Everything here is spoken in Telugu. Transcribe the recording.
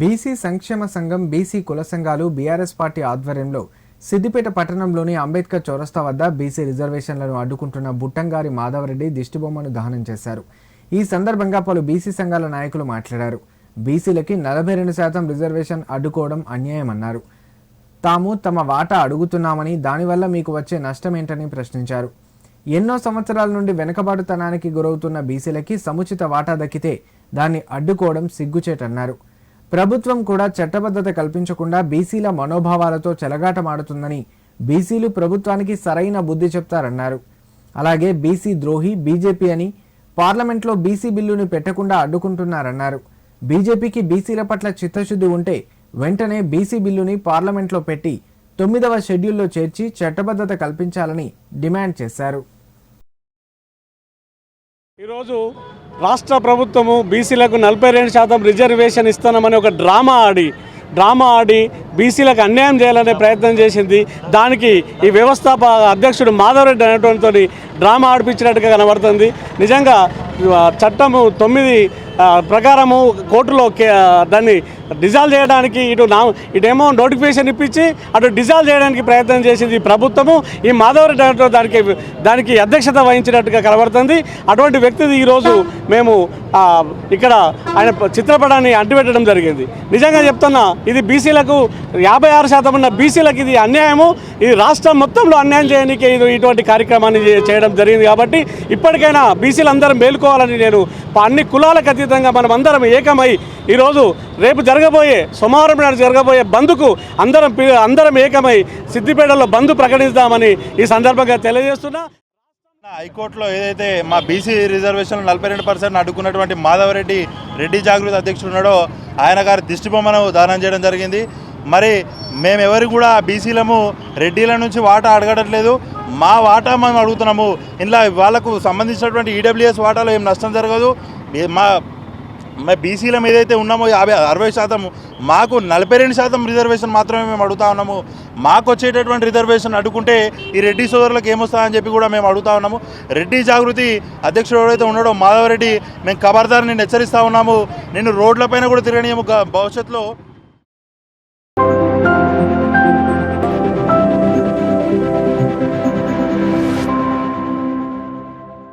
బీసీ సంక్షేమ సంఘం బీసీ కుల సంఘాలు బీఆర్ఎస్ పార్టీ ఆధ్వర్యంలో సిద్దిపేట పట్టణంలోని అంబేద్కర్ చౌరస్తా వద్ద బీసీ రిజర్వేషన్లను అడ్డుకుంటున్న బుట్టంగారి మాధవరెడ్డి దిష్టిబొమ్మను దహనం చేశారు. ఈ సందర్భంగా పలు బీసీ సంఘాల నాయకులు మాట్లాడారు. బీసీలకి నలభై రెండు శాతం రిజర్వేషన్ అడ్డుకోవడం అన్యాయమన్నారు. తాము తమ వాటా అడుగుతున్నామని దానివల్ల మీకు వచ్చే నష్టమేంటని ప్రశ్నించారు. ఎన్నో సంవత్సరాల నుండి వెనుకబాటుతనానికి గురవుతున్న బీసీలకి సముచిత వాటా దక్కితే దాన్ని అడ్డుకోవడం సిగ్గుచేటన్నారు. ప్రభుత్వం కూడా చట్టబద్ధత కల్పించకుండా బీసీల మనోభావాలతో చెలగాటమాడుతుందని బీసీలు ప్రభుత్వానికి సరైన బుద్ధి చెప్తారన్నారు. అలాగే బీసీ ద్రోహి బీజేపీ అని పార్లమెంట్లో బీసీ బిల్లుని పెట్టకుండా అడ్డుకుంటున్నారన్నారు. బీజేపీకి బీసీల పట్ల చిత్తశుద్ధి ఉంటే వెంటనే బీసీ బిల్లుని పార్లమెంట్లో పెట్టి తొమ్మిదవ షెడ్యూల్లో చేర్చి చట్టబద్ధత కల్పించాలని డిమాండ్ చేశారు. ఈరోజు రాష్ట్ర ప్రభుత్వము బీసీలకు నలభై రెండు శాతం రిజర్వేషన్ ఇస్తామని ఒక డ్రామా ఆడి డ్రామా ఆడి బీసీలకు అన్యాయం చేయాలనే ప్రయత్నం చేసింది. దానికి ఈ వ్యవస్థాప అధ్యక్షుడు మాధవరెడ్డి అనేటువంటితో డ్రామా ఆడిపించినట్టుగా కనబడుతుంది. నిజంగా చట్టము తొమ్మిది ప్రకారము కోర్టులో దాన్ని డిజాల్వ్ చేయడానికి ఇటు నా ఇటేమో నోటిఫికేషన్ ఇప్పించి అటు డిజాల్వ్ చేయడానికి ప్రయత్నం చేసింది ఈ ప్రభుత్వము. ఈ మాధవరెడ్డి దానికి దానికి అధ్యక్షత వహించినట్టుగా కనబడుతుంది. అటువంటి వ్యక్తిది ఈరోజు మేము ఇక్కడ ఆయన చిత్రపటాన్ని అంటిపెట్టడం జరిగింది. నిజంగా చెప్తున్నా ఇది బీసీలకు యాభై ఆరు శాతం ఉన్న బీసీలకు ఇది అన్యాయము. ఇది రాష్ట్రం మొత్తంలో అన్యాయం చేయడానికి ఇది ఇటువంటి కార్యక్రమాన్ని చేయడం జరిగింది కాబట్టి ఇప్పటికైనా బీసీలు అందరం మేలుకోవాలని నేను అన్ని కులాలకు అతీతంగా మనం అందరం ఏకమై ఈరోజు రేపు జరగబోయే సోమవారం నాడు జరగబోయే బంద్కు అందరం అందరం ఏకమై సిద్దిపేటలో బంద్ ప్రకటిస్తామని ఈ సందర్భంగా తెలియజేస్తున్నా. హైకోర్టులో ఏదైతే మా బీసీ రిజర్వేషన్ నలభై రెండు పర్సెంట్ అడ్డుకున్నటువంటి మాధవరెడ్డి రెడ్డి జాగృతి అధ్యక్షుడు ఉన్నాడో ఆయన గారి దిష్టిబొమ్మను దానం చేయడం జరిగింది. మరి మేము ఎవరు కూడా బీసీలము రెడ్డిల నుంచి వాటా అడగడట్లేదు మా వాటా మేము అడుగుతున్నాము. ఇందులో వాళ్ళకు సంబంధించినటువంటి ఈడబ్ల్యూఎస్ వాటాలో ఏం నష్టం జరగదు. మా మేము బీసీల మీద అయితే ఉన్నామో యాభై అరవై శాతం మాకు నలభై రెండు శాతం రిజర్వేషన్ మాత్రమే మేము అడుగుతా ఉన్నాము. మాకు వచ్చేటటువంటి రిజర్వేషన్ అడుగుంటే ఈ రెడ్డి సోదరులకు ఏమొస్తుందని చెప్పి కూడా మేము అడుగుతా ఉన్నాము. రెడ్డి జాగృతి అధ్యక్షుడు ఎవరైతే ఉన్నాడో మాధవరెడ్డి మేము ఖబర్దార్ నేను హెచ్చరిస్తూ ఉన్నాము. నేను రోడ్లపైన కూడా తిరగనీయము. భవిష్యత్తులో